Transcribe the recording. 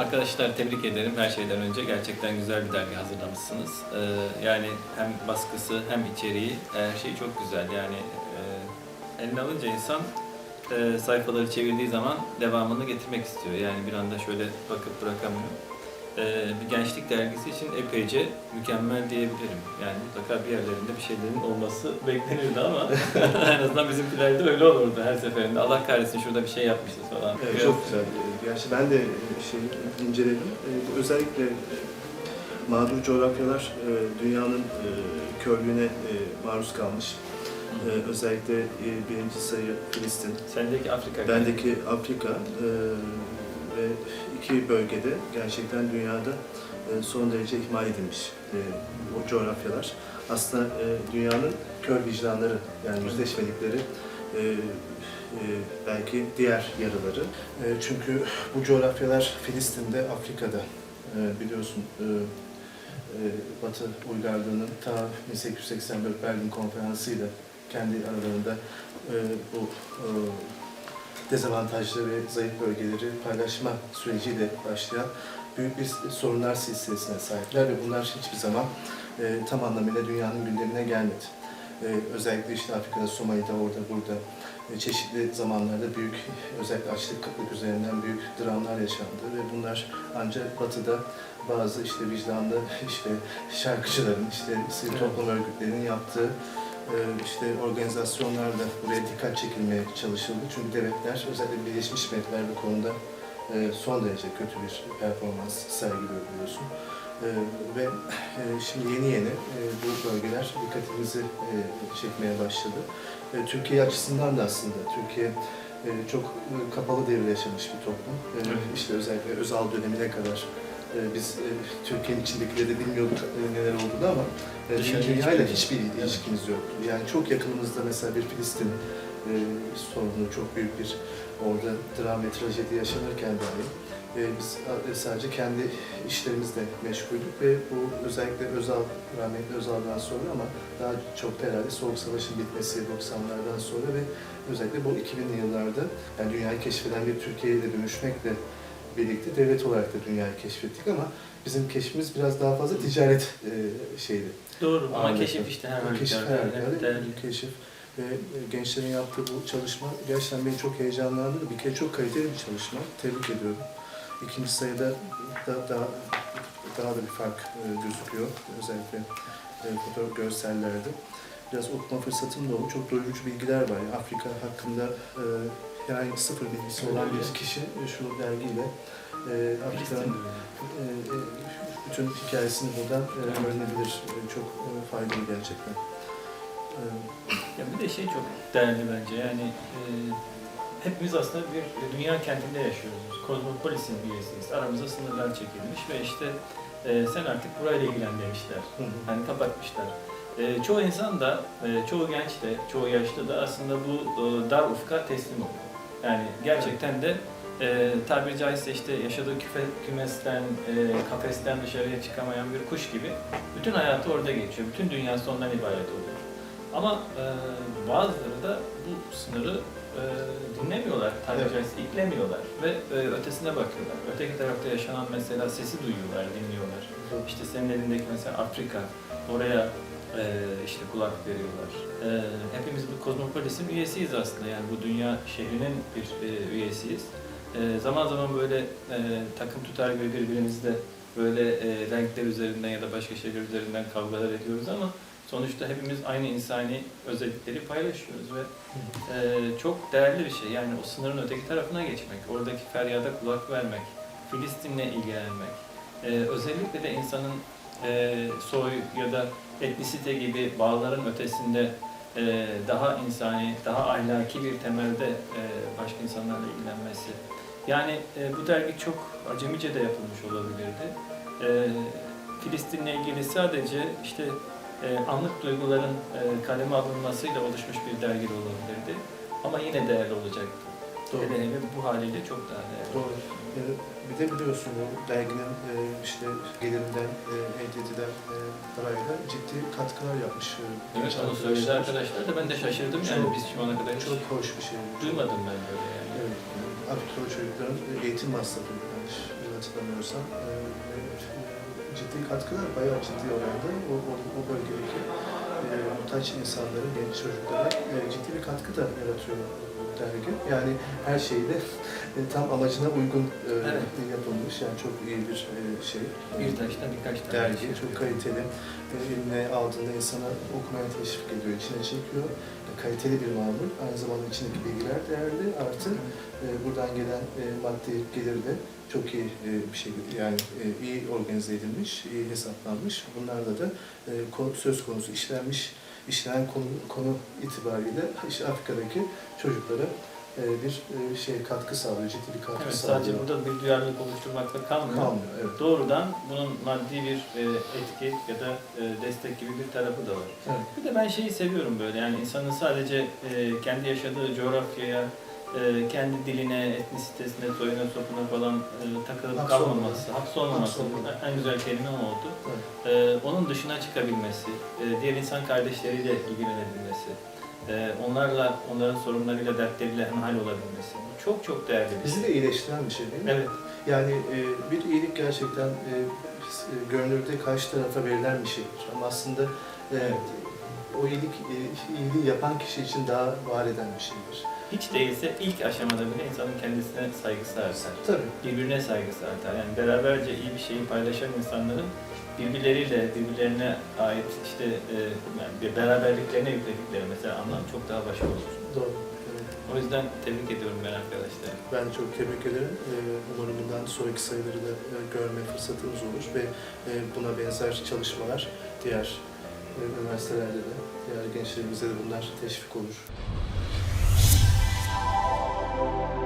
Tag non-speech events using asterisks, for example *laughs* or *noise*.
Arkadaşlar tebrik ederim her şeyden önce. Gerçekten güzel bir dergi hazırlamışsınız. Ee, yani hem baskısı hem içeriği her şey çok güzel. Yani e, eline alınca insan e, sayfaları çevirdiği zaman devamını getirmek istiyor. Yani bir anda şöyle bakıp bırakamıyor. Ee, bir gençlik dergisi için epeyce mükemmel diyebilirim. Yani mutlaka bir yerlerinde bir şeylerin olması beklenirdi ama *laughs* en azından bizimkilerde öyle olurdu her seferinde. Allah kahretsin şurada bir şey yapmışız falan. Evet, Biraz- çok güzel. Gerçi ben de şey inceledim. E, Bu özellikle e, mağdur coğrafyalar e, dünyanın e, körlüğüne maruz kalmış. Özellikle birinci sayı Filistin, Sendeki Afrika. bendeki Afrika e, iki bölgede gerçekten dünyada e, son derece ihmal edilmiş e, o coğrafyalar. Aslında e, dünyanın kör vicdanları yani yüzleşmedikleri belki diğer yarıları. Çünkü bu coğrafyalar Filistin'de, Afrika'da biliyorsun Batı uygarlığının ta 1884 Berlin Konferansı'yla kendi aralarında bu dezavantajlı ve zayıf bölgeleri paylaşma süreciyle başlayan büyük bir sorunlar silsilesine sahipler ve bunlar hiçbir zaman e, tam anlamıyla dünyanın gündemine gelmedi. E, özellikle işte Afrika'da, Somali'de, orada, burada e, çeşitli zamanlarda büyük, özellikle açlık kıtlık üzerinden büyük dramlar yaşandı ve bunlar ancak Batı'da bazı işte vicdanlı işte şarkıcıların, işte sivil toplum örgütlerinin yaptığı işte organizasyonlarla buraya dikkat çekilmeye çalışıldı. Çünkü devletler, özellikle Birleşmiş Milletler bu konuda e, son derece kötü bir performans sergiliyor biliyorsun. E, Ve e, şimdi yeni yeni bu bölgeler dikkatimizi çekmeye başladı. Türkiye açısından da aslında Türkiye çok kapalı devre yaşamış bir toplum. Evet. İşte özellikle Özal dönemine kadar e, biz e, Türkiye'nin içindekileri de bilmiyorduk e, neler olduğunu ama e, Dışarıya dünyayla hiç hiçbir ilişkimiz yoktu. Yani çok yakınımızda mesela bir Filistin e, sorunu çok büyük bir orada dram ve trajedi yaşanırken dahi e, biz e, sadece kendi işlerimizle meşguldük ve bu özellikle Özal, rahmetli Özal'dan sonra ama daha çok da herhalde Soğuk Savaş'ın bitmesi 90'lardan sonra ve özellikle bu 2000'li yıllarda yani dünyayı keşfeden bir Türkiye'ye de dönüşmekle birlikte devlet olarak da dünyayı keşfettik ama bizim keşfimiz biraz daha fazla ticaret e, şeydi. Doğru ama Anladım. keşif işte her Keşif her yerde keşif ve e, gençlerin yaptığı bu çalışma gerçekten beni çok heyecanlandırdı. Bir kere çok kaliteli bir çalışma. Tebrik ediyorum. İkinci sayıda da, daha, daha da bir fark e, gözüküyor. Özellikle e, fotoğraf görsellerde. Biraz okuma fırsatım da oldu. Çok doyurucu bilgiler var. Yani Afrika hakkında herhangi sıfır bilgisi olan bir kişi şu dergiyle e, öyle. e, e, bütün hikayesini buradan e, öğrenebilir. E, Çok e, faydalı gerçekten. E, Ya bir de şey çok değerli bence yani e, hepimiz aslında bir dünya kentinde yaşıyoruz. Kozmopolis'in üyesiyiz. Aramıza sınırlar çekilmiş ve işte e, sen artık burayla ilgilen demişler. Hani kapatmışlar. E, çoğu insan da, e, çoğu genç de, çoğu yaşlı da aslında bu e, dar ufka teslim oluyor. Yani gerçekten de e, tabiri caizse işte yaşadığı küfe, kümesten, e, kafesten dışarıya çıkamayan bir kuş gibi bütün hayatı orada geçiyor. Bütün dünyası ondan ibaret oluyor. Ama e, bazıları da bu sınırı e, dinlemiyorlar, tabiri Evet. caizse iklemiyorlar ve e, ötesine bakıyorlar. Öteki tarafta yaşanan mesela sesi duyuyorlar, dinliyorlar. İşte senin elindeki mesela Afrika, oraya e, işte kulak veriyorlar. E, hepimiz bu kozmopolisin üyesiyiz aslında yani bu dünya şehrinin bir e, üyesiyiz. E, zaman zaman böyle e, takım tutar gibi birbirimizle böyle e, renkler üzerinden ya da başka şeyler üzerinden kavgalar ediyoruz ama sonuçta hepimiz aynı insani özellikleri paylaşıyoruz ve e, çok değerli bir şey. Yani o sınırın öteki tarafına geçmek, oradaki feryada kulak vermek, Filistin'le ilgilenmek, e, özellikle de insanın e, soy ya da etnisite gibi bağların ötesinde e, daha insani, daha ahlaki bir temelde e, başka insanlarla ilgilenmesi. Yani e, bu dergi çok acemice de yapılmış olabilirdi. E, Filistin'le ilgili sadece işte e, anlık duyguların e, kaleme alınmasıyla oluşmuş bir dergi de olabilirdi. Ama yine değerli olacaktı. Doğru. Hele bu haliyle çok daha değerli. Doğru. E, Bir de biliyorsun bu derginin e, işte gelirinden e, edilen e, parayla ciddi katkılar yapmış. e, Evet onu söyledi arkadaşlar. arkadaşlar da ben de şaşırdım yani Çok- biz şu ana kadar Çok hoş bir şey. duymadım ben böyle yani. Evet. Afrikalı çocukların eğitim masrafı yani, e, hatırlamıyorsam. E, ciddi katkılar, bayağı ciddi oranda o, o, o bölgedeki e, muhtaç insanların, genç çocuklara e, ciddi bir katkı da yaratıyor bu dergi. Yani her şeyde e, tam amacına uygun e, Evet. yapılmış. Yani çok iyi bir e, şey. Bir taşta birkaç tane dergi, şey çok kaliteli. Eline aldığında insana okumaya teşvik ediyor, içine çekiyor. Kaliteli bir mamul. Aynı zamanda içindeki bilgiler değerli. Artı e, buradan gelen maddi gelir de çok iyi bir şekilde yani iyi organize edilmiş, iyi hesaplanmış. Bunlarda da söz konusu işlenmiş, işlenen konu, konu itibariyle işte Afrika'daki çocuklara e, bir e, şey katkı sağlıyor, ciddi bir katkı Evet, sağlıyor. sadece burada bir duyarlılık oluşturmakla kalmıyor. kalmıyor. Evet. Doğrudan bunun maddi bir e, etki ya da destek gibi bir tarafı da var. Evet. Bir de ben şeyi seviyorum böyle yani insanın sadece kendi yaşadığı coğrafyaya, e, kendi diline, etnisitesine, soyuna, sopuna falan e, takılıp Hapsolmaması. kalmaması, hapsolmaması, en güzel kelime o oldu. Evet. E, onun dışına çıkabilmesi, e, diğer insan kardeşleriyle ilgilenebilmesi, e, onlarla, onların sorunlarıyla, dertleriyle hemhal olabilmesi. Bu çok çok değerli bir Bizi şey. de iyileştiren bir şey değil mi? Evet, Yani e, bir iyilik gerçekten e, görünürde karşı tarafa verilen bir şeydir. Ama aslında e, o iyilik, e, iyiliği yapan kişi için daha var eden bir şeydir. Hiç değilse ilk aşamada bile insanın kendisine saygısı artar. Tabii. birbirine saygısı artar. Yani beraberce iyi bir şeyi paylaşan insanların birbirleriyle, birbirlerine ait işte e, yani bir beraberliklerine yükledikleri mesela anlam çok daha başka olur. Doğru. O yüzden tebrik ediyorum ben arkadaşlar. Ben çok tebrik ederim. E, umarım bundan sonraki sayıları da e, görme fırsatımız olur ve e, buna benzer çalışmalar diğer üniversitelerde de, diğer gençlerimize de bunlar teşvik olur. thank you